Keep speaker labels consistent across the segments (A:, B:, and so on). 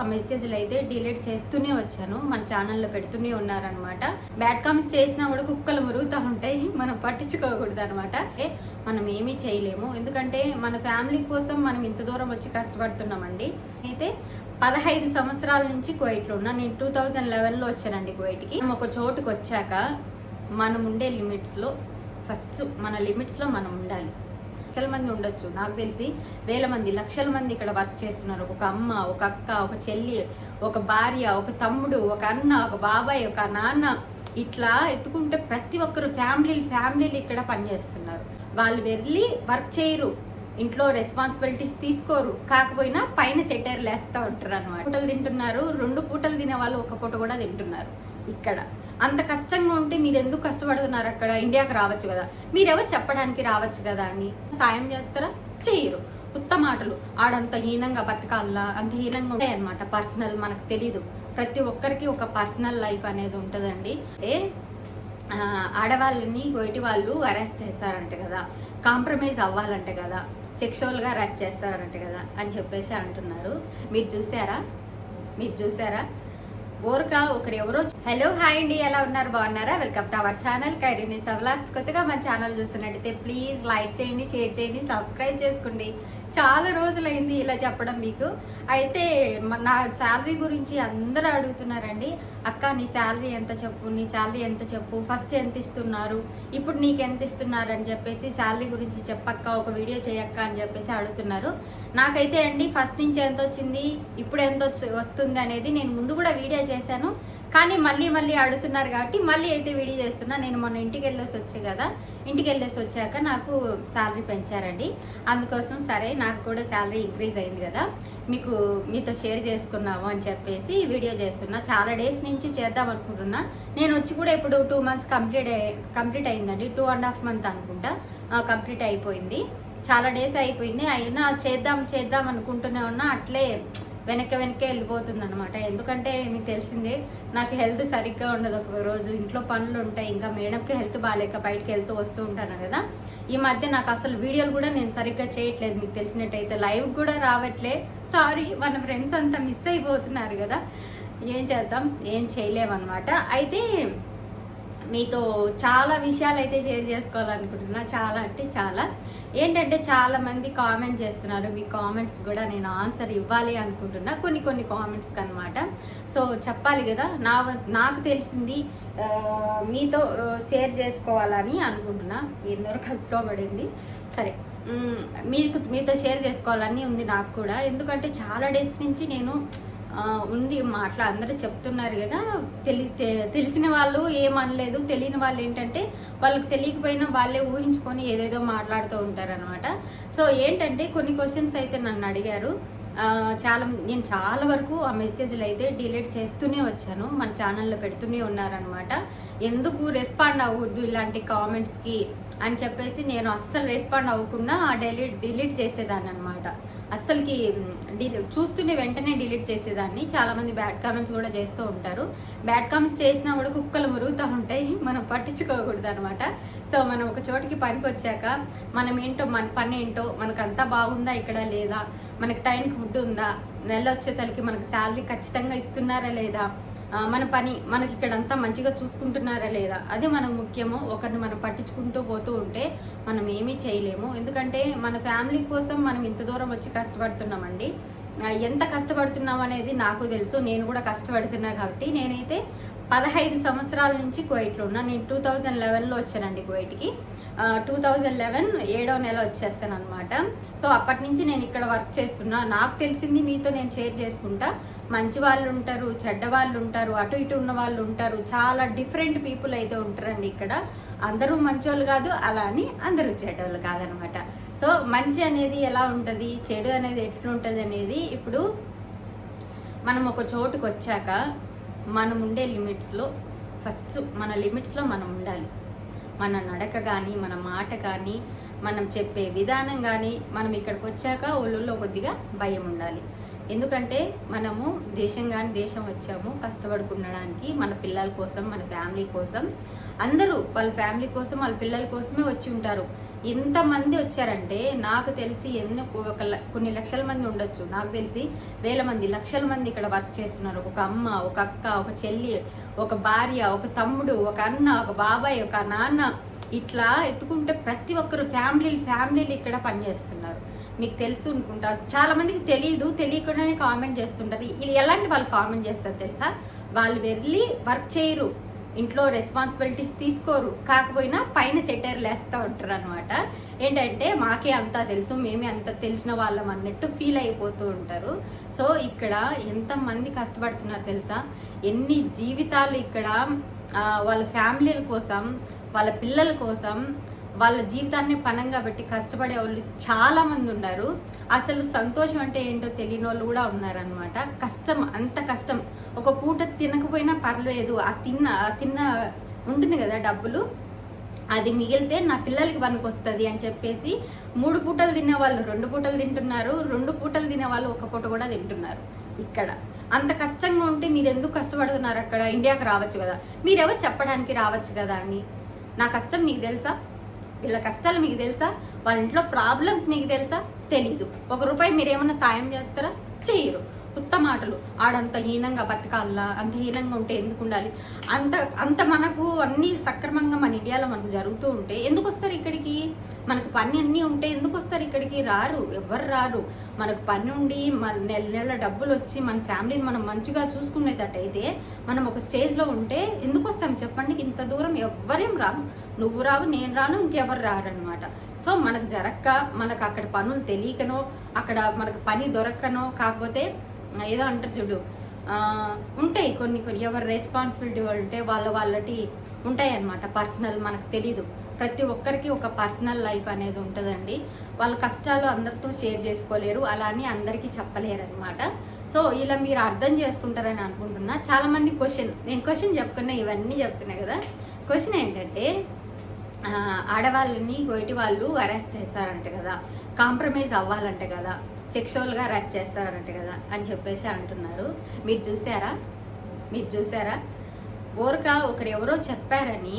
A: ఆ మెసేజ్లు అయితే డిలీట్ చేస్తూనే వచ్చాను. మన ఛానల్లో పెడుతూనే ఉన్నారనమాట బ్యాడ్ కామెంట్స్ చేసినా కూడా కుక్కలు మురుగుతూ ఉంటాయి. మనం పట్టించుకోకూడదు అనమాట మనం ఏమీ చేయలేము. ఎందుకంటే మన ఫ్యామిలీ కోసం మనం ఇంత దూరం వచ్చి కష్టపడుతున్నామండి. అయితే పదహైదు సంవత్సరాల నుంచి కువైట్లో ఉన్నా. నేను టూ థౌజండ్ లెవెన్లో వచ్చానండి కువైట్కి మనం ఒక చోటుకు వచ్చాక మనం ఉండే లిమిట్స్లో ఫస్ట్ మన లిమిట్స్లో మనం ఉండాలి. లక్షల మంది ఉండొచ్చు. నాకు తెలిసి వేల మంది లక్షల మంది ఇక్కడ వర్క్ చేస్తున్నారు. ఒక అమ్మ ఒక అక్క ఒక చెల్లి ఒక భార్య ఒక తమ్ముడు ఒక అన్న ఒక బాబాయ్ ఒక నాన్న ఇట్లా ఎత్తుకుంటే ప్రతి ఒక్కరు ఫ్యామిలీలు ఫ్యామిలీలు ఇక్కడ పనిచేస్తున్నారు. వాళ్ళు వెళ్ళి వర్క్ చేయరు. ఇంట్లో రెస్పాన్సిబిలిటీస్ తీసుకోరు. కాకపోయినా పైన సెటైర్లు వేస్తూ ఉంటారు అనమాట పూటలు తింటున్నారు. రెండు పూటలు తినే వాళ్ళు ఒక పూట కూడా తింటున్నారు. ఇక్కడ. అంత కష్టంగా ఉంటే మీరు ఎందుకు కష్టపడుతున్నారు అక్కడ? ఇండియాకి రావచ్చు కదా. మీరెవరు చెప్పడానికి రావచ్చు కదా అని సాయం చేస్తారా? చేయరు ఉత్త మాటలు. ఆడంత హీనంగా బతకాలా అంత హీనంగా ఉంటాయన్నమాట పర్సనల్ మనకు తెలీదు. ప్రతి ఒక్కరికి ఒక పర్సనల్ లైఫ్ అనేది ఉంటుందండి. ఏ ఆడవాళ్ళని గోటి వాళ్ళు అరెస్ట్ చేస్తారంట కదా. కాంప్రమైజ్ అవ్వాలంట కదా. సెక్షువల్గా అరెస్ట్ చేస్తారంట కదా అని చెప్పేసి అంటున్నారు. మీరు చూసారా? మీరు చూసారా? ఓరక ఒకరు ఎవరో హలో హాయ్ అండి ఎలా ఉన్నారు బాగున్నారా? వెల్కమ్ టు అవర్ ఛానల్ కైరీని సవ్లాగ్స్ కొత్తగా మన ఛానల్ చూస్తున్నట్టయితే ప్లీజ్ లైక్ చేయండి షేర్ చేయండి సబ్స్క్రైబ్ చేసుకోండి. చాలా రోజులైంది ఇలా చెప్పడం మీకు. అయితే నా శాలరీ గురించి అందరూ అడుగుతున్నారండి. అక్క నీ శాలరీ ఎంత చెప్పు నీ శాలరీ ఎంత చెప్పు ఫస్ట్ ఎంత ఇస్తున్నారు ఇప్పుడు నీకు ఎంత ఇస్తున్నారు అని చెప్పేసి శాలరీ గురించి చెప్పక్క ఒక వీడియో చేయక్క అని చెప్పేసి అడుగుతున్నారు. నాకైతే అండి ఫస్ట్ నుంచి ఎంత వచ్చింది ఇప్పుడు ఎంత వచ్చి- వస్తుంది అనేది నేను ముందు కూడా వీడియో చేశాను. కానీ మళ్ళీ మళ్ళీ అడుగుతున్నారు కాబట్టి మళ్ళీ అయితే వీడియో చేస్తున్నా. నేను మొన్న ఇంటికి వెళ్ళేసి వచ్చే కదా. ఇంటికి వెళ్ళేసి వచ్చాక నాకు శాలరీ పెంచారండి. అందుకోసం సరే నాకు కూడా శాలరీ ఇంక్రీజ్ అయింది కదా. మీకు మీతో షేర్ చేసుకున్నాము అని చెప్పేసి వీడియో చేస్తున్నా. చాలా డేస్ నుంచి చేద్దాం అనుకుంటున్నా. నేను వచ్చి కూడా ఇప్పుడు టూ మంత్స్ కంప్లీట్ కంప్లీట్ అయిందండి. టూ అండ్ హాఫ్ మంత్ అనుకుంటా. కంప్లీట్ అయిపోయింది. చాలా డేస్ అయిపోయింది. అయినా చేద్దాం చేద్దాం అనుకుంటూనే ఉన్నా. అట్లే వెనక వెనకే వెళ్ళిపోతుంది అనమాట ఎందుకంటే మీకు తెలిసిందే నాకు హెల్త్ సరిగ్గా ఉండదు ఒక రోజు. ఇంట్లో పనులు ఉంటాయి ఇంకా మేడంకి హెల్త్ బాగాలేక బయటకు వెళ్తూ వస్తూ ఉంటాను కదా. ఈ మధ్య నాకు అసలు వీడియోలు కూడా నేను సరిగ్గా చేయట్లేదు. మీకు తెలిసినట్టయితే లైవ్ కూడా రావట్లే. సారీ మన ఫ్రెండ్స్ అంతా మిస్ అయిపోతున్నారు కదా. ఏం చేద్దాం? ఏం చేయలేమన్నమాట. అయితే మీతో చాలా విషయాలు అయితే షేర్ చేసుకోవాలనుకుంటున్నా. చాలా అంటే చాలా. ఏంటంటే చాలా మంది కామెంట్ చేస్తున్నారు. మీ కామెంట్స్ కూడా నేను ఆన్సర్ ఇవ్వాలి అనుకుంటున్నా. కొన్ని కొన్ని కామెంట్స్కి అనమాట సో చెప్పాలి కదా నా వ- నాకు తెలిసింది మీతో షేర్ చేసుకోవాలని అనుకుంటున్నా. ఎన్నో కట్లో పడింది. సరే. మీకు మీతో షేర్ చేసుకోవాలని ఉంది నాకు కూడా. ఎందుకంటే చాలా డేస్ నుంచి నేను ఉంది. మాట్లా అందరూ చెప్తున్నారు కదా. తెలి తెలిసిన వాళ్ళు ఏమనలేదు. తెలియని వాళ్ళు ఏంటంటే వాళ్ళకి తెలియకపోయినా వాళ్ళే ఊహించుకొని ఏదేదో మాట్లాడుతూ ఉంటారనమాట సో ఏంటంటే కొన్ని క్వశ్చన్స్ అయితే నన్ను అడిగారు. చాలా నేను చాలా వరకు ఆ మెసేజ్లు అయితే డిలీట్ చేస్తూనే వచ్చాను. మన ఛానల్లో పెడుతూనే ఉన్నారనమాట ఎందుకు రెస్పాండ్ అవ్వద్దు ఇలాంటి కామెంట్స్కి అని చెప్పేసి నేను అస్సలు రెస్పాండ్ అవ్వకుండా డెలీట్ డిలీట్ చేసేదాన్ని అనమాట అస్సలకి డిలీ చూస్తూనే వెంటనే డిలీట్ చేసేదాన్ని. చాలామంది బ్యాడ్ కామెంట్స్ కూడా చేస్తూ ఉంటారు. బ్యాడ్ కామెంట్స్ చేసినా కూడా కుక్కలు మురుగుతూ ఉంటాయి మనం పట్టించుకోకూడదు అనమాట సో మనం ఒక చోటికి పనికి వచ్చాక మనం ఏంటో మన పని ఏంటో మనకు అంతా బాగుందా ఇక్కడ లేదా మనకి టైంకి ఫుడ్ ఉందా నెల వచ్చేసరికి మనకు శాలరీ ఖచ్చితంగా ఇస్తున్నారా లేదా మన పని మనకి ఇక్కడంతా మంచిగా చూసుకుంటున్నారా లేదా? అది మనకు ముఖ్యము. ఒకరిని మనం పట్టించుకుంటూ పోతూ ఉంటే మనం ఏమీ చేయలేము. ఎందుకంటే మన ఫ్యామిలీ కోసం మనం ఇంత దూరం వచ్చి కష్టపడుతున్నామండి. ఎంత కష్టపడుతున్నాం అనేది నాకు తెలుసు. నేను కూడా కష్టపడుతున్నా కాబట్టి నేనైతే పదహైదు సంవత్సరాల నుంచి కువైట్లో ఉన్నా. నేను టూ థౌజండ్ లెవెన్లో వచ్చానండి కువైట్కి. టూ థౌజండ్ లెవెన్ ఏడో నెల వచ్చేస్తాను అనమాట సో అప్పటి నుంచి నేను ఇక్కడ వర్క్ చేస్తున్నా. నాకు తెలిసింది మీతో నేను షేర్ చేసుకుంటా. మంచి వాళ్ళు ఉంటారు చెడ్డ వాళ్ళు ఉంటారు అటు ఇటు ఉన్న వాళ్ళు ఉంటారు. చాలా డిఫరెంట్ పీపుల్ అయితే ఉంటారండి ఇక్కడ. అందరూ మంచోళ్ళు కాదు అలా అని అందరూ చెడ్డోళ్ళు కాదనమాట. సో మంచి అనేది ఎలా ఉంటుంది చెడు అనేది ఎట్లుంటుంది అనేది ఇప్పుడు మనం ఒక చోటుకు వచ్చాక మనం ఉండే లిమిట్స్లో ఫస్ట్ మన లిమిట్స్లో మనం ఉండాలి. మన నడక కానీ మన మాట కానీ మనం చెప్పే విధానం కానీ మనం ఇక్కడికి వచ్చాక ఒళ్ళులో కొద్దిగా భయం ఉండాలి. ఎందుకంటే మనము దేశం కానీ దేశం వచ్చాము కష్టపడుకుండడానికి మన పిల్లల కోసం మన ఫ్యామిలీ కోసం. అందరూ వాళ్ళ ఫ్యామిలీ కోసం వాళ్ళ పిల్లల కోసమే వచ్చి ఉంటారు. ఎంతమంది వచ్చారంటే నాకు తెలిసి ఎన్ని ఒక ల- కొన్ని లక్షల మంది ఉండొచ్చు. నాకు తెలిసి వేల మంది లక్షల మంది ఇక్కడ వర్క్ చేస్తున్నారు. ఒక అమ్మ ఒక అక్క ఒక చెల్లి ఒక భార్య ఒక తమ్ముడు ఒక అన్న ఒక బాబాయ్ ఒక నాన్న. ఇట్లా ఎత్తుకుంటే ప్రతి ఒక్కరు ఫ్యామిలీలు ఫ్యామిలీలు ఇక్కడ పనిచేస్తున్నారు. మీకు తెలుసు అనుకుంటా. చాలా మందికి తెలియదు తెలియకుండానే కామెంట్ చేస్తుంటారు. ఇది ఎలాంటి వాళ్ళు కామెంట్ చేస్తారు తెలుసా? వాళ్ళు వెళ్ళి వర్క్ చేయరు. ఇంట్లో రెస్పాన్సిబిలిటీస్ తీసుకోరు. కాకపోయినా పైన సెటైర్లు వేస్తూ ఉంటారు అనమాట ఏంటంటే మాకే అంతా తెలుసు మేమే అంత తెలిసిన వాళ్ళం అన్నట్టు ఫీల్ అయిపోతూ ఉంటారు. సో ఇక్కడ ఎంతమంది కష్టపడుతున్నారు తెలుసా? ఎన్ని జీవితాలు ఇక్కడ వాళ్ళ ఫ్యామిలీల కోసం వాళ్ళ పిల్లల కోసం వాళ్ళ జీవితాన్ని పనంగా పెట్టి కష్టపడే వాళ్ళు చాలా మంది ఉన్నారు. అసలు సంతోషం అంటే ఏంటో తెలియని వాళ్ళు కూడా ఉన్నారనమాట కష్టం అంత కష్టం. ఒక పూట తినకపోయినా పర్లేదు. ఆ తిన్న ఆ తిన్న ఉంటుంది కదా డబ్బులు. అది మిగిలితే నా పిల్లలకి పనికొస్తుంది అని చెప్పేసి మూడు పూటలు తినే వాళ్ళు రెండు పూటలు తింటున్నారు. రెండు పూటలు తినే వాళ్ళు ఒక పూట కూడా తింటున్నారు ఇక్కడ. అంత కష్టంగా ఉంటే మీరు ఎందుకు కష్టపడుతున్నారు అక్కడ? ఇండియాకి రావచ్చు కదా. మీరెవరు చెప్పడానికి రావచ్చు కదా అని. నా కష్టం మీకు తెలుసా? వీళ్ళ కష్టాలు మీకు తెలుసా? వాళ్ళ ఇంట్లో ప్రాబ్లమ్స్ మీకు తెలుసా? తెలీదు. ఒక రూపాయి మీరు ఏమన్నా సాయం చేస్తారా? చేయరు ఉత్త మాటలు. ఆడంత హీనంగా బతకాలా అంత హీనంగా ఉంటే ఎందుకు ఉండాలి? అంత అంత మనకు అన్నీ సక్రమంగా మన ఇండియాలో మనకు జరుగుతూ ఉంటే ఎందుకు వస్తారు ఇక్కడికి? మనకు పని అన్నీ ఉంటే ఎందుకు వస్తారు ఇక్కడికి? రారు ఎవరు రారు. మనకు పని ఉండి మన నెల నెల డబ్బులు వచ్చి మన ఫ్యామిలీని మనం మంచిగా చూసుకునేటట్టయితే మనం ఒక స్టేజ్లో ఉంటే ఎందుకు వస్తాం చెప్పండి? ఇంత దూరం ఎవ్వరేం రాను నువ్వు రావు నేను రాను ఇంకెవరు రారనమాట సో మనకు జరక్క మనకు అక్కడ పనులు తెలియకనో అక్కడ మనకు పని దొరకనో కాకపోతే ఏదో అంటారు చూడు. ఉంటాయి కొన్ని కొన్ని. ఎవరి రెస్పాన్సిబిలిటీ ఉంటే వాళ్ళ వాళ్ళటి ఉంటాయి అన్నమాట పర్సనల్ మనకు తెలీదు. ప్రతి ఒక్కరికి ఒక పర్సనల్ లైఫ్ అనేది ఉంటుందండి. వాళ్ళ కష్టాలు అందరితో షేర్ చేసుకోలేరు. అలా అని అందరికీ చెప్పలేరు అనమాట సో ఇలా మీరు అర్థం చేసుకుంటారని అనుకుంటున్నా. చాలామంది క్వశ్చన్ నేను క్వశ్చన్ చెప్పుకున్నా ఇవన్నీ చెప్తున్నా కదా. క్వశ్చన్ ఏంటంటే ఆడవాళ్ళని గొయిటి వాళ్ళు అరెస్ట్ చేశారంట కదా. కాంప్రమైజ్ అవ్వాలంట కదా. సెక్షువల్గా రచ్ చేస్తారంట కదా అని చెప్పేసి అంటున్నారు. మీరు చూసారా? మీరు చూసారా? ఊరక ఒకరు ఎవరో చెప్పారని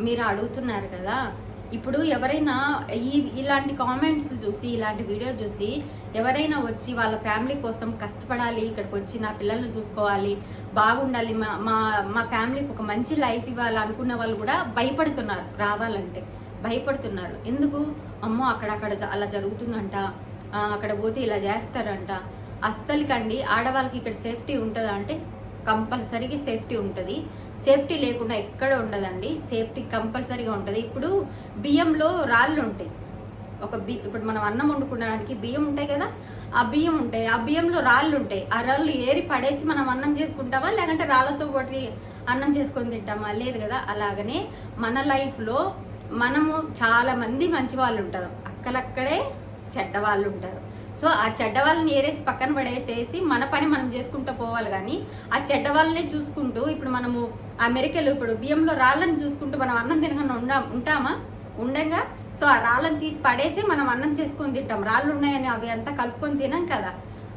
A: మీరు అడుగుతున్నారు కదా. ఇప్పుడు ఎవరైనా ఈ ఇలాంటి కామెంట్స్ చూసి ఇలాంటి వీడియో చూసి ఎవరైనా వచ్చి వాళ్ళ ఫ్యామిలీ కోసం కష్టపడాలి ఇక్కడికి వచ్చి నా పిల్లల్ని చూసుకోవాలి బాగుండాలి మా మా మా ఫ్యామిలీకి ఒక మంచి లైఫ్ ఇవ్వాలి అనుకున్న వాళ్ళు కూడా భయపడుతున్నారు రావాలంటే భయపడుతున్నారు. ఎందుకు? అమ్మో అక్కడక్కడ అలా జరుగుతుందంట. అక్కడ పోతే ఇలా చేస్తారంట. అస్సలకండి ఆడవాళ్ళకి ఇక్కడ సేఫ్టీ ఉంటుందా అంటే కంపల్సరీగా సేఫ్టీ ఉంటుంది. సేఫ్టీ లేకుండా ఎక్కడ ఉండదండి. సేఫ్టీ కంపల్సరీగా ఉంటుంది. ఇప్పుడు బియ్యంలో రాళ్ళు ఉంటాయి. ఒక బి ఇప్పుడు మనం అన్నం వండుకోవడానికి బియ్యం ఉంటాయి కదా ఆ బియ్యం ఉంటాయి. ఆ బియ్యంలో రాళ్ళు ఉంటాయి. ఆ రాళ్ళు ఏరి పడేసి మనం అన్నం చేసుకుంటామా లేదంటే రాళ్ళతో పాటు అన్నం చేసుకొని తింటామా? లేదు కదా. అలాగనే మన లైఫ్లో మనము చాలామంది మంచి వాళ్ళు ఉంటారు. అక్కడక్కడే చెడ్డ వాళ్ళు ఉంటారు సో ఆ చెడ్డ వాళ్ళని ఏరేసి పక్కన పడేసేసి మన పని మనం చేసుకుంటూ పోవాలి కానీ ఆ చెడ్డ వాళ్ళనే చూసుకుంటూ ఇప్పుడు మనము అమెరికాలో ఇప్పుడు బియ్యంలో రాళ్ళని చూసుకుంటూ మనం అన్నం తినకుండా ఉండా ఉంటామా? ఉండంగా సో ఆ రాళ్ళని తీసి పడేసి మనం అన్నం చేసుకొని తింటాం. రాళ్ళు ఉన్నాయని అవి అంతా కలుపుకొని తినాం కదా.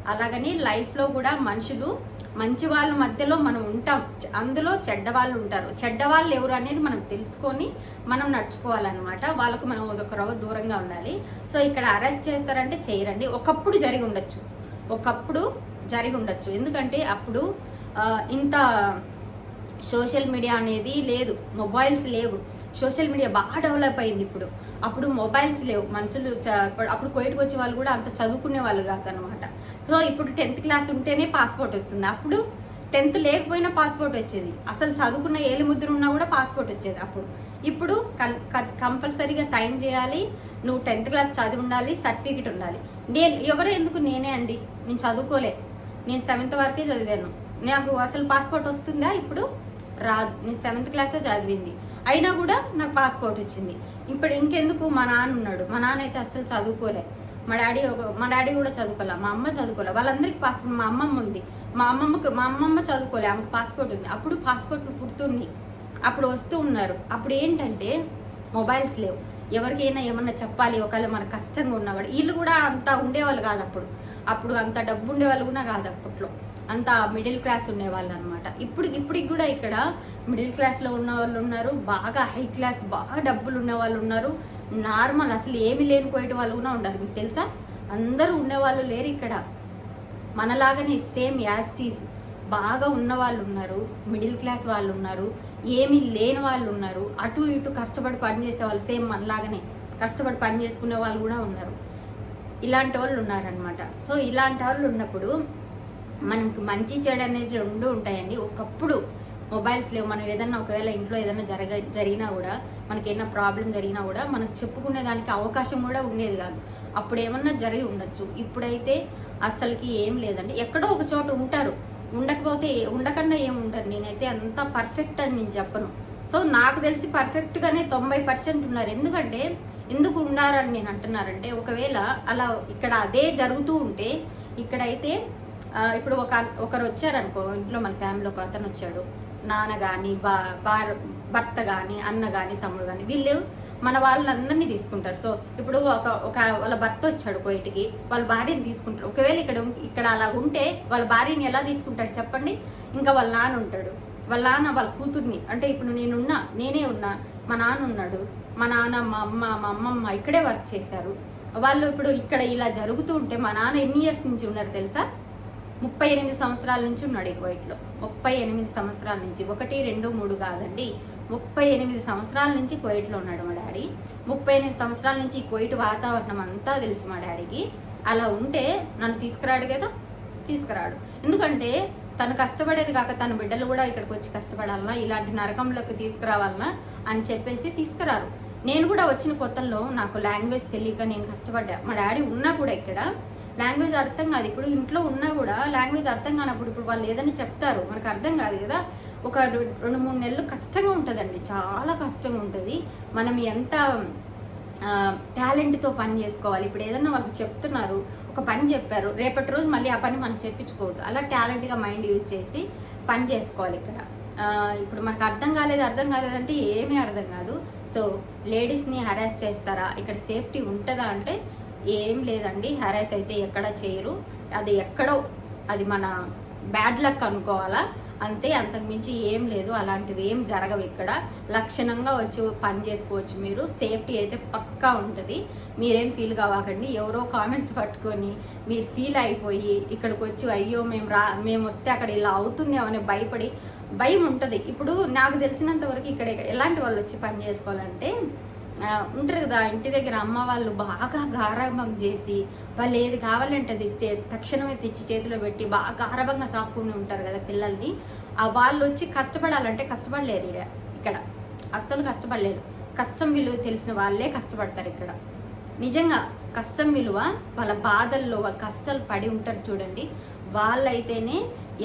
A: అలాగని లైఫ్లో కూడా మనుషులు మంచి వాళ్ళ మధ్యలో మనం ఉంటాం. అందులో చెడ్డ వాళ్ళు ఉంటారు. చెడ్డ వాళ్ళు ఎవరు అనేది మనం తెలుసుకొని మనం నడుచుకోవాలన్నమాట. వాళ్ళకు మనం ఒక రవ్వ దూరంగా ఉండాలి. సో ఇక్కడ అరెస్ట్ చేస్తారంటే చేయరండి. ఒకప్పుడు జరిగి ఉండొచ్చు. ఒకప్పుడు జరిగి ఉండొచ్చు. ఎందుకంటే అప్పుడు ఇంత సోషల్ మీడియా అనేది లేదు. మొబైల్స్ లేవు. సోషల్ మీడియా బాగా డెవలప్ అయింది ఇప్పుడు. అప్పుడు మొబైల్స్ లేవు. మనుషులు అప్పుడు- అప్పుడు కోయిట్కి వచ్చే వాళ్ళు కూడా అంత చదువుకునే వాళ్ళు కాదనమాట సో ఇప్పుడు టెన్త్ క్లాస్ ఉంటేనే పాస్పోర్ట్ వస్తుంది. అప్పుడు టెన్త్ లేకపోయినా పాస్పోర్ట్ వచ్చేది. అసలు చదువుకున్న ఏలి ముద్ర ఉన్నా కూడా పాస్పోర్ట్ వచ్చేది అప్పుడు. ఇప్పుడు కంపల్సరీగా సైన్ చేయాలి. నువ్వు టెన్త్ క్లాస్ చదివి ఉండాలి సర్టిఫికెట్ ఉండాలి. నేను ఎవరు ఎందుకు నేనే అండి? నేను చదువుకోలే. నేను సెవెంత్ వరకే చదివాను. నాకు అసలు పాస్పోర్ట్ వస్తుందా? ఇప్పుడు రాదు. నేను సెవెంత్ క్లాసే చదివింది. అయినా కూడా నాకు పాస్పోర్ట్ వచ్చింది. ఇప్పుడు ఇంకెందుకు? మా నాన్న ఉన్నాడు. మా నాన్న అయితే అసలు చదువుకోలే. మా డాడీ ఒక మా డాడీ కూడా చదువుకోలే మా అమ్మ చదువుకోలే. వాళ్ళందరికీ పాస్ మా అమ్మమ్మ ఉంది. మా అమ్మమ్మకు మా అమ్మమ్మ చదువుకోలే ఆమెకు పాస్పోర్ట్ ఉంది. అప్పుడు పాస్పోర్ట్లు పుడుతున్నాయి. అప్పుడు వస్తూ ఉన్నారు. అప్పుడు ఏంటంటే మొబైల్స్ లేవు. ఎవరికైనా ఏమన్నా చెప్పాలి ఒకవేళ మన కష్టంగా ఉన్నా కూడా. వీళ్ళు కూడా అంత ఉండేవాళ్ళు కాదు అప్పుడు. అప్పుడు అంత డబ్బు ఉండేవాళ్ళు కూడా కాదు అప్పట్లో. అంత మిడిల్ క్లాస్ ఉండేవాళ్ళు అనమాట ఇప్పుడు ఇప్పటికి కూడా ఇక్కడ మిడిల్ క్లాస్లో ఉన్న వాళ్ళు ఉన్నారు. బాగా హై క్లాస్ బాగా డబ్బులు ఉన్న వాళ్ళు ఉన్నారు. నార్మల్ అసలు ఏమి లేని పోయేటి వాళ్ళు కూడా ఉండాలి. మీకు తెలుసా? అందరూ ఉండేవాళ్ళు లేరు ఇక్కడ. మనలాగానే సేమ్ యాస్టీస్ బాగా ఉన్న వాళ్ళు ఉన్నారు మిడిల్ క్లాస్ వాళ్ళు ఉన్నారు ఏమీ లేని వాళ్ళు ఉన్నారు. అటు ఇటు కష్టపడి పనిచేసే వాళ్ళు సేమ్ మనలాగానే కష్టపడి పని చేసుకునే వాళ్ళు కూడా ఉన్నారు. ఇలాంటి వాళ్ళు ఉన్నారనమాట సో ఇలాంటి వాళ్ళు ఉన్నప్పుడు మనకి మంచి చెడు అనేది రెండు ఉంటాయండి. ఒకప్పుడు మొబైల్స్ లేవు. మనం ఏదన్నా ఒకవేళ ఇంట్లో ఏదైనా జరగ జరిగినా కూడా మనకి ఏదైనా ప్రాబ్లం జరిగినా కూడా మనకు చెప్పుకునే దానికి అవకాశం కూడా ఉండేది కాదు. అప్పుడు ఏమన్నా జరిగి ఉండొచ్చు. ఇప్పుడైతే అసలుకి ఏం లేదండి. ఎక్కడో ఒక చోట ఉంటారు. ఉండకపోతే ఉండకన్నా ఏం ఉండరు నేనైతే అంత పర్ఫెక్ట్ అని నేను చెప్పను. సో నాకు తెలిసి పర్ఫెక్ట్గానే తొంభై పర్సెంట్ ఉన్నారు. ఎందుకంటే ఎందుకు ఉన్నారని నేను అంటున్నారంటే ఒకవేళ అలా ఇక్కడ అదే జరుగుతూ ఉంటే ఇక్కడైతే ఇప్పుడు ఒక ఒకరు వచ్చారనుకో ఇంట్లో మన ఫ్యామిలీ ఒక అతను వచ్చాడు. నాన్న కానీ బా భర్త కానీ అన్న కానీ తమ్ముడు కానీ వీళ్ళు మన వాళ్ళందరినీ తీసుకుంటారు. సో ఇప్పుడు ఒక ఒక వాళ్ళ భర్త వచ్చాడు కోయిటికి వాళ్ళ భార్యని తీసుకుంటారు. ఒకవేళ ఇక్కడ ఇక్కడ అలా ఉంటే వాళ్ళ భార్యని ఎలా తీసుకుంటాడు చెప్పండి? ఇంకా వాళ్ళ నాన్న ఉంటాడు. వాళ్ళ నాన్న వాళ్ళ కూతుర్ని అంటే ఇప్పుడు నేనున్నా నేనే ఉన్నా మా నాన్న ఉన్నాడు మా నాన్న మా అమ్మ మా అమ్మమ్మ ఇక్కడే వర్క్ చేశారు. వాళ్ళు ఇప్పుడు ఇక్కడ ఇలా జరుగుతూ ఉంటే మా నాన్న ఎన్ని ఇయర్స్ నుంచి ఉన్నారు తెలుసా? ముప్పై ఎనిమిది సంవత్సరాల నుంచి ఉన్నాడు ఈ కువైట్లో ముప్పై ఎనిమిది సంవత్సరాల నుంచి ఒకటి రెండు మూడు కాదండి. ముప్పై ఎనిమిది సంవత్సరాల నుంచి కోయిట్లో ఉన్నాడు మా డాడీ. ముప్పై ఎనిమిది సంవత్సరాల నుంచి కోయిట్ వాతావరణం అంతా తెలుసు మా డాడీకి. అలా ఉంటే నన్ను తీసుకురాడు కదా తీసుకురాడు. ఎందుకంటే తను కష్టపడేది కాక తన బిడ్డలు కూడా ఇక్కడికి వచ్చి కష్టపడాలన్నా ఇలాంటి నరకంలోకి తీసుకురావాలన్నా అని చెప్పేసి తీసుకురారు. నేను కూడా వచ్చిన కొత్తల్లో నాకు లాంగ్వేజ్ తెలియక నేను కష్టపడ్డా. మా డాడీ ఉన్నా కూడా ఇక్కడ లాంగ్వేజ్ అర్థం కాదు. ఇప్పుడు ఇంట్లో ఉన్నా కూడా లాంగ్వేజ్ అర్థం కానప్పుడు ఇప్పుడు వాళ్ళు ఏదైనా చెప్తారు మనకు అర్థం కాదు కదా. ఒక రెండు మూడు నెలలు కష్టంగా ఉంటుందండి. చాలా కష్టంగా ఉంటుంది. మనం ఎంత టాలెంట్తో పని చేసుకోవాలి. ఇప్పుడు ఏదైనా వాళ్ళకి చెప్తున్నారు ఒక పని చెప్పారు రేపటి రోజు మళ్ళీ ఆ పని మనం చెప్పించుకోవద్దు. అలా టాలెంట్గా మైండ్ యూజ్ చేసి పని చేసుకోవాలి ఇక్కడ. ఇప్పుడు మనకు అర్థం కాలేదు అర్థం కాలేదంటే ఏమీ అర్థం కాదు. సో లేడీస్ని హరాస్ చేస్తారా? ఇక్కడ సేఫ్టీ ఉంటుందా అంటే ఏం లేదండి. హెరాస్ అయితే ఎక్కడ చేయరు. అది ఎక్కడో అది మన బ్యాడ్ లక్ అనుకోవాలా? అంతే అంతకుమించి ఏం లేదు. అలాంటివి ఏం జరగవు ఇక్కడ. లక్షణంగా వచ్చి పని చేసుకోవచ్చు మీరు. సేఫ్టీ అయితే పక్కా ఉంటుంది. మీరేం ఫీల్ కావకండి. ఎవరో కామెంట్స్ పట్టుకొని మీరు ఫీల్ అయిపోయి ఇక్కడికి వచ్చి అయ్యో మేము రా మేము వస్తే అక్కడ ఇలా అవుతుందేమో అని భయపడి భయం ఉంటుంది. ఇప్పుడు నాకు తెలిసినంత వరకు ఇక్కడ ఎలాంటి వాళ్ళు వచ్చి పని చేసుకోవాలంటే ఉంటారు కదా ఇంటి దగ్గర అమ్మ వాళ్ళు బాగా గారంభం చేసి వాళ్ళు ఏది కావాలంటే అది తె- తక్షణమే తెచ్చి చేతిలో పెట్టి బాగా గారభంగా సాపుకుని ఉంటారు కదా పిల్లల్ని. ఆ వాళ్ళు వచ్చి కష్టపడాలంటే కష్టపడలేరు ఇక్కడ ఇక్కడ. అస్సలు కష్టపడలేరు. కష్టం విలువ తెలిసిన వాళ్ళే కష్టపడతారు ఇక్కడ. నిజంగా కష్టం విలువ వాళ్ళ బాధల్లో వాళ్ళ కష్టాలు పడి ఉంటారు చూడండి. వాళ్ళైతేనే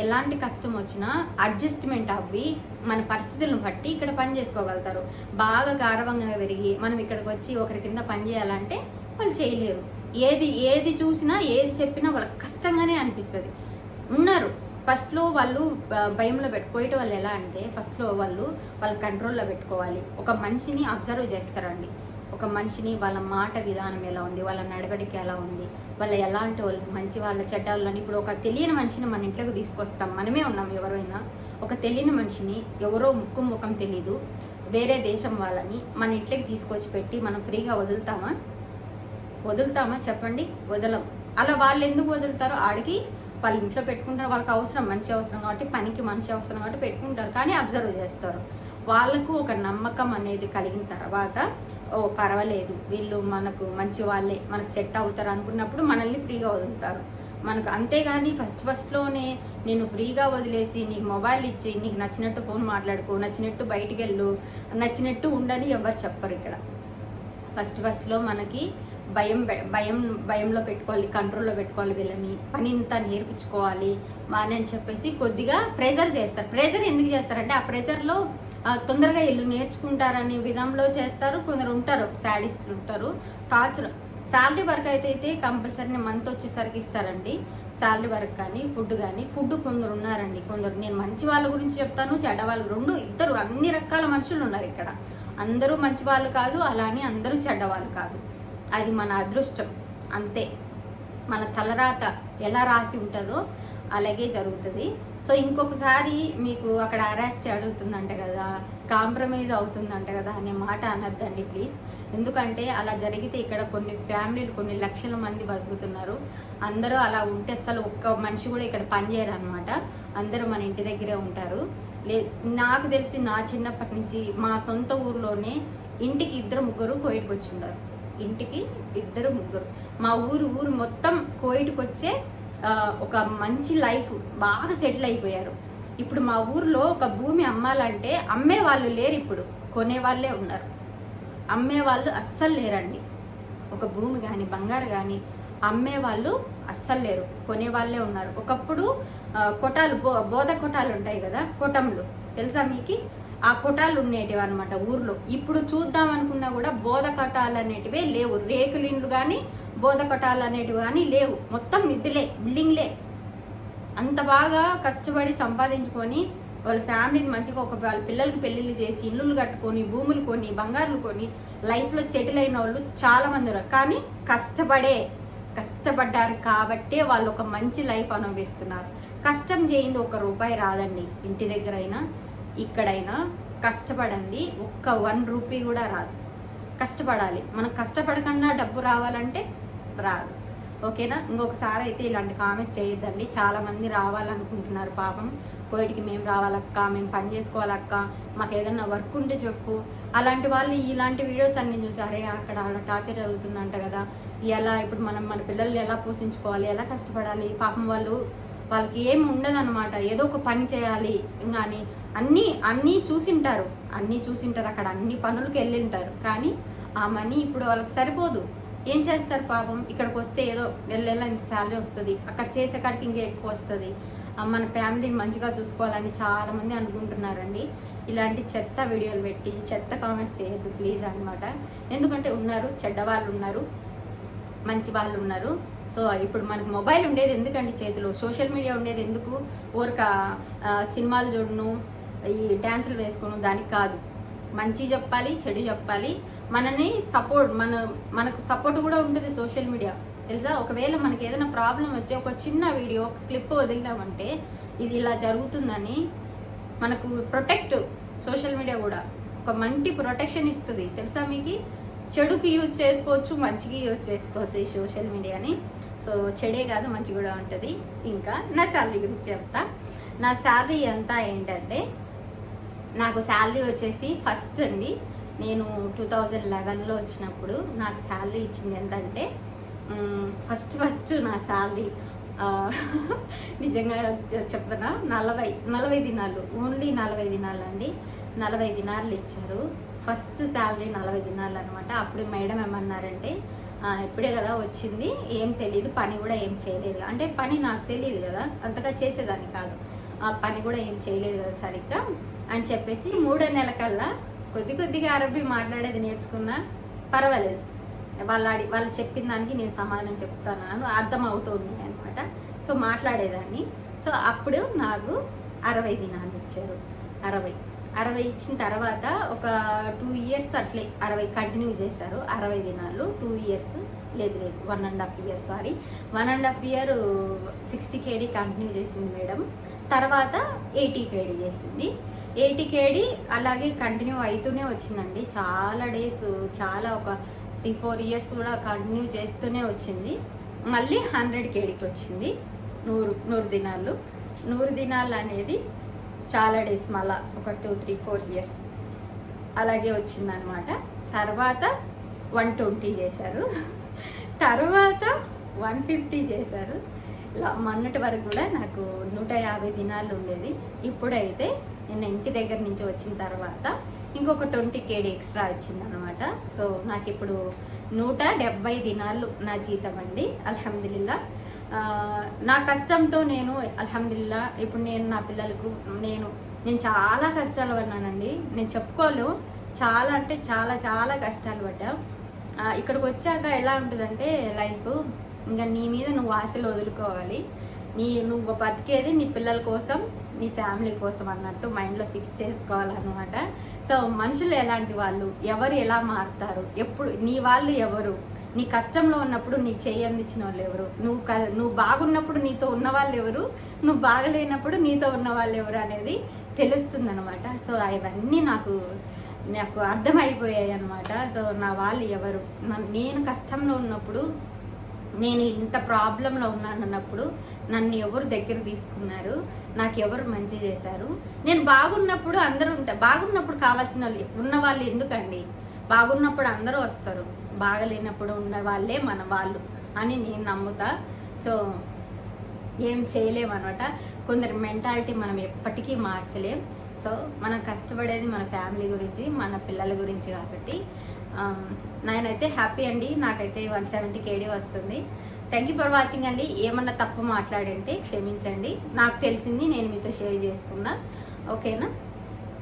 A: ఎలాంటి కష్టం వచ్చినా అడ్జస్ట్మెంట్ అవ్వి మన పరిస్థితులను బట్టి ఇక్కడ పని చేసుకోగలుగుతారు. బాగా గారవంగా పెరిగి మనం ఇక్కడికి వచ్చి ఒకరి కింద పని చేయాలంటే వాళ్ళు చేయలేరు. ఏది ఏది చూసినా ఏది చెప్పినా వాళ్ళకి కష్టంగానే అనిపిస్తుంది. ఉన్నారు. ఫస్ట్లో వాళ్ళు భయంలో పెట్టుకోయటం వాళ్ళు ఎలా అంటే ఫస్ట్లో వాళ్ళు వాళ్ళ కంట్రోల్లో పెట్టుకోవాలి. ఒక మనిషిని అబ్జర్వ్ చేస్తారండి. ఒక మనిషిని వాళ్ళ మాట విధానం ఎలా ఉంది వాళ్ళ నడవడిక ఎలా ఉంది వాళ్ళు ఎలాంటి వాళ్ళు మంచి వాళ్ళ చెడ్డ వాళ్ళని ఇప్పుడు ఒక తెలియని మనిషిని మన ఇంట్లోకి తీసుకొస్తాం. మనమే ఉన్నాం ఎవరైనా. ఒక తెలియని మనిషిని ఎవరో ముక్కు ముఖం తెలీదు. వేరే దేశం వాళ్ళని మన ఇంట్లోకి తీసుకొచ్చి పెట్టి మనం ఫ్రీగా వదులుతామా? వదులుతామా? చెప్పండి. వదలం. అలా వాళ్ళు ఎందుకు వదులుతారో ఆడికి వాళ్ళ ఇంట్లో పెట్టుకుంటారు. వాళ్ళకి అవసరం మంచి అవసరం కాబట్టి పనికి మంచి అవసరం కాబట్టి పెట్టుకుంటారు. కానీ అబ్జర్వ్ చేస్తారు. వాళ్ళకు ఒక నమ్మకం అనేది కలిగిన తర్వాత ఓ పర్వాలేదు. వీళ్ళు మనకు మంచి వాళ్ళే. మనకు సెట్ అవుతారు అనుకున్నప్పుడు మనల్ని ఫ్రీగా వదులుతారు. మనకు అంతేగాని ఫస్ట్ ఫస్ట్లోనే నేను ఫ్రీగా వదిలేసి నీకు మొబైల్ ఇచ్చి నీకు నచ్చినట్టు ఫోన్ మాట్లాడుకో నచ్చినట్టు బయటికి వెళ్ళు నచ్చినట్టు ఉండని ఎవరు చెప్పరు ఇక్కడ. ఫస్ట్ ఫస్ట్లో మనకి భయం భయం భయంలో పెట్టుకోవాలి కంట్రోల్లో పెట్టుకోవాలి వీళ్ళని. పని ఇంత నేర్పించుకోవాలి అని చెప్పేసి కొద్దిగా ప్రెజర్ చేస్తారు. ప్రెజర్ ఎందుకు చేస్తారంటే ఆ ప్రెజర్లో తొందరగా వీళ్ళు నేర్చుకుంటారనే విధంలో చేస్తారు. కొందరు ఉంటారు శాడీస్ట్లు ఉంటారు. టార్చర్ శాలరీ వర్క్ అయితే అయితే కంపల్సరీ మంత్ వచ్చేసరికి ఇస్తారండి. శాలరీ వర్క్ కానీ ఫుడ్ కానీ ఫుడ్ కొందరు ఉన్నారండి. కొందరు నేను మంచి వాళ్ళ గురించి చెప్తాను చెడ్డ వాళ్ళు రెండు ఇద్దరు అన్ని రకాల మనుషులు ఉన్నారు ఇక్కడ. అందరూ మంచి వాళ్ళు కాదు అలానే అందరూ చెడ్డవాళ్ళు కాదు. అది మన అదృష్టం. అంతే. మన తలరాత ఎలా రాసి ఉంటుందో అలాగే జరుగుతుంది. సో ఇంకొకసారి మీకు అక్కడ అరెస్ట్ అడుగుతుందంట కదా కాంప్రమైజ్ అవుతుందంట కదా అనే మాట అనద్దండి ప్లీజ్ ఎందుకంటే అలా జరిగితే ఇక్కడ కొన్ని ఫ్యామిలీలు కొన్ని లక్షల మంది బతుకుతున్నారు. అందరూ అలా ఉంటే అసలు ఒక్క మనిషి కూడా ఇక్కడ పనిచేయరు అనమాట అందరూ మన ఇంటి దగ్గరే ఉంటారు. లే నాకు తెలిసి నా చిన్నప్పటి నుంచి మా సొంత ఊర్లోనే ఇంటికి ఇద్దరు ముగ్గురు కోయిట్కి వచ్చి ఉన్నారు ఇంటికి ఇద్దరు ముగ్గురు. మా ఊరు ఊరు మొత్తం కోయిట్కి వచ్చే ఒక మంచి లైఫ్ బాగా సెటిల్ అయిపోయారు. ఇప్పుడు మా ఊర్లో ఒక భూమి అమ్మాలంటే అమ్మే వాళ్ళు లేరు ఇప్పుడు. కొనే వాళ్ళే ఉన్నారు. అమ్మే వాళ్ళు అస్సలు లేరండి. ఒక భూమి కానీ బంగారు కానీ అమ్మే వాళ్ళు అస్సలు లేరు. కొనే వాళ్ళే ఉన్నారు. ఒకప్పుడు కొటాలు బో బోధ కొటాలు ఉంటాయి కదా కొటంలు తెలుసా మీకు? ఆ కొటాలు ఉండేటివి అనమాట ఊర్లో. ఇప్పుడు చూద్దాం అనుకున్నా కూడా బోధ కొటాలు అనేటివే లేవు. రేకులు ఇండ్లు కానీ బోధ కొట్టాలు అనేటివి కానీ లేవు. మొత్తం మిద్దులే బిల్డింగ్లే. అంత బాగా కష్టపడి సంపాదించుకొని వాళ్ళ ఫ్యామిలీని మంచిగా ఒక వాళ్ళ పిల్లలకి పెళ్ళిళ్ళు చేసి ఇల్లులు కట్టుకొని భూములు కొని బంగారులు కొని లైఫ్లో సెటిల్ అయిన వాళ్ళు చాలామంది ఉన్నారు. కానీ కష్టపడే కష్టపడ్డారు కాబట్టే వాళ్ళు ఒక మంచి లైఫ్ అనుభవిస్తున్నారు. కష్టం చేయింది ఒక రూపాయి రాదండి. ఇంటి దగ్గర అయినా ఇక్కడైనా కష్టపడండి. ఒక్క వన్ రూపీ కూడా రాదు. కష్టపడాలి. మనం కష్టపడకుండా డబ్బు రావాలంటే రాదు. ఓకేనా? ఇంకొకసారి అయితే ఇలాంటి కామెంట్స్ చేయొద్దండి. చాలామంది రావాలనుకుంటున్నారు పాపం. కోయిటికి మేము రావాలక్క మేము పని చేసుకోవాలక్క మాకు ఏదైనా వర్క్ ఉంటే చెప్పు. అలాంటి వాళ్ళు ఇలాంటి వీడియోస్ అన్ని చూసారే అక్కడ అలా టార్చర్ జరుగుతుందంట కదా. ఎలా ఇప్పుడు మనం మన పిల్లల్ని ఎలా పోషించుకోవాలి ఎలా కష్టపడాలి? పాపం వాళ్ళు వాళ్ళకి ఏం ఉండదన్నమాట. ఏదో ఒక పని చేయాలి కానీ అన్నీ అన్నీ చూసింటారు. అన్నీ చూసింటారు. అక్కడ అన్ని పనులకు వెళ్ళింటారు కానీ ఆ మనీ ఇప్పుడు వాళ్ళకి సరిపోదు. ఏం చేస్తారు పాపం? ఇక్కడికి వస్తే ఏదో నెల ఇంత శాలరీ వస్తుంది. అక్కడ చేసే కాడికి ఇంకా ఎక్కువ వస్తుంది. మన ఫ్యామిలీని మంచిగా చూసుకోవాలని చాలామంది అనుకుంటున్నారండి. ఇలాంటి చెత్త వీడియోలు పెట్టి చెత్త కామెంట్స్ చేయొద్దు ప్లీజ్ అన్నమాట. ఎందుకంటే ఉన్నారు చెడ్డ వాళ్ళు ఉన్నారు మంచి వాళ్ళు ఉన్నారు. సో ఇప్పుడు మనకు మొబైల్ ఉండేది ఎందుకండి చేతిలో? సోషల్ మీడియా ఉండేది ఎందుకు? ఊరక సినిమాలు చూడను ఈ డ్యాన్సులు వేసుకోను దానికి కాదు. మంచి చెప్పాలి చెడు చెప్పాలి మనని సపోర్ట్ మన మనకు సపోర్ట్ కూడా ఉంటుంది సోషల్ మీడియా తెలుసా? ఒకవేళ మనకి ఏదైనా ప్రాబ్లం వచ్చి ఒక చిన్న వీడియో ఒక క్లిప్ వదిలినామంటే ఇది ఇలా జరుగుతుందని మనకు ప్రొటెక్ట్ సోషల్ మీడియా కూడా. ఒక మంచి ప్రొటెక్షన్ ఇస్తుంది. తెలుసా మీకు? చెడుకి యూజ్ చేసుకోవచ్చు మంచికి యూజ్ చేసుకోవచ్చు ఈ సోషల్ మీడియాని సో చెడే కాదు మంచి కూడా ఉంటుంది. ఇంకా నా శాలరీ గురించి చెప్తా. నా శాలరీ ఎంత ఏంటంటే నాకు శాలరీ వచ్చేసి ఫస్ట్ అండి నేను టూ థౌజండ్ లెవెన్లో వచ్చినప్పుడు నాకు శాలరీ ఇచ్చింది ఎంతంటే ఫస్ట్ ఫస్ట్ నా శాలరీ నిజంగా చెప్తున్నా నలభై నలభై దినాలు ఓన్లీ నలభై దినాలు అండి నలభై దినాలు ఇచ్చారు. ఫస్ట్ శాలరీ నలభై దినాలు అనమాట అప్పుడు మేడం ఏమన్నారంటే "ఆ, ఇప్పుడే కదా వచ్చింది ఏం తెలియదు పని కూడా ఏం చేయలేదు. అంటే పని నాకు తెలియదు కదా అంతగా చేసేదాన్ని కాదు. ఆ పని కూడా ఏం చేయలేదు కదా సరిగ్గా అని చెప్పేసి మూడో నెల కల్లా కొద్ది కొద్దిగా అరబీ మాట్లాడేది నేర్చుకున్నా పర్వాలేదు. వాళ్ళ అడి వాళ్ళు చెప్పిన దానికి నేను సమాధానం చెప్తాను అర్థం అవుతుంది అనమాట సో మాట్లాడేదాన్ని. సో అప్పుడు నాకు అరవై దినాలు ఇచ్చారు అరవై. అరవై ఇచ్చిన తర్వాత ఒక టూ ఇయర్స్ అట్లే అరవై కంటిన్యూ చేశారు. అరవై దినాలు టూ ఇయర్స్ లేదు లేదు one and half year sorry one and half year sixty KD continue చేసింది మేడం. తర్వాత ఎయిటీ కేడీ చేసింది. ఎయిటీ కేడీ అలాగే కంటిన్యూ అవుతూనే వచ్చిందండి. చాలా డేస్ చాలా ఒక త్రీ ఫోర్ ఇయర్స్ కూడా కంటిన్యూ చేస్తూనే వచ్చింది. మళ్ళీ హండ్రెడ్ కేడీకి వచ్చింది. నూరు నూరు దినాలు. నూరు దినాలు అనేది చాలా డేస్ మళ్ళా ఒక టూ త్రీ ఫోర్ ఇయర్స్ అలాగే వచ్చిందనమాట. తర్వాత వన్ ట్వంటీ చేశారు. తర్వాత వన్ ఫిఫ్టీ చేశారు. మొన్నటి వరకు కూడా నాకు నూట యాభై దినాలు ఉండేది. ఇప్పుడైతే నేను ఇంటి దగ్గర నుంచి వచ్చిన తర్వాత ఇంకొక ట్వంటీ కేడీ ఎక్స్ట్రా వచ్చింది అనమాట సో నాకు ఇప్పుడు నూట డెబ్బై దినాలు నా జీతం అండి. అల్హమ్దుల్లా నా కష్టంతో నేను అల్హమ్దుల్లా ఇప్పుడు నేను నా పిల్లలకు నేను నేను చాలా కష్టాలు పడినానండి నేను చెప్పుకోలేదు చాలా అంటే చాలా చాలా కష్టాలు పడ్డా. ఇక్కడికి వచ్చాక ఎలా ఉంటుందంటే లైఫ్ ఇంకా నీ మీద నువ్వు ఆశలు వదులుకోవాలి. నీ నువ్వు బతికేది నీ పిల్లల కోసం నీ ఫ్యామిలీ కోసం అన్నట్టు మైండ్లో ఫిక్స్ చేసుకోవాలన్నమాట. సో మనుషులు ఎలాంటి వాళ్ళు? ఎవరు ఎలా మారుతారు? ఎప్పుడు నీ వాళ్ళు ఎవరు? నీ కష్టంలో ఉన్నప్పుడు నీ చేయి అందించిన వాళ్ళు ఎవరు? నువ్వు క- నువ్వు బాగున్నప్పుడు నీతో ఉన్న వాళ్ళు ఎవరు? నువ్వు బాగలేనప్పుడు నీతో ఉన్న వాళ్ళు ఎవరు అనేది తెలుస్తుంది అనమాట సో అవన్నీ నాకు నాకు అర్థమైపోయాయి అనమాట సో నా వాళ్ళు ఎవరు? నేను కష్టంలో ఉన్నప్పుడు నేను ఇంత ప్రాబ్లంలో ఉన్నాను అన్నప్పుడు నన్ను ఎవరు దగ్గర తీసుకున్నారు? నాకు ఎవరు మంచి చేశారు? నేను బాగున్నప్పుడు అందరూ ఉంటారు బాగున్నప్పుడు కావాల్సిన వాళ్ళు ఉన్న వాళ్ళు ఎందుకండి? బాగున్నప్పుడు అందరూ వస్తారు. బాగలేనప్పుడు ఉన్న వాళ్ళే మన వాళ్ళు అని నేను నమ్ముతా. సో ఏం చేయలేం అనమాట కొందరి మెంటాలిటీ మనం ఎప్పటికీ మార్చలేం. సో మనం కష్టపడేది మన ఫ్యామిలీ గురించి మన పిల్లల గురించి కాబట్టి Um, నేనైతే హ్యాపీ అండి. నాకైతే వన్ సెవెంటీ కేడీ వస్తుంది. థ్యాంక్ యూ ఫర్ వాచింగ్ అండి. ఏమన్నా తప్పు మాట్లాడంటే క్షమించండి. నాకు తెలిసింది నేను మీతో షేర్ చేసుకున్నా. ఓకేనా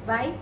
A: బాయ్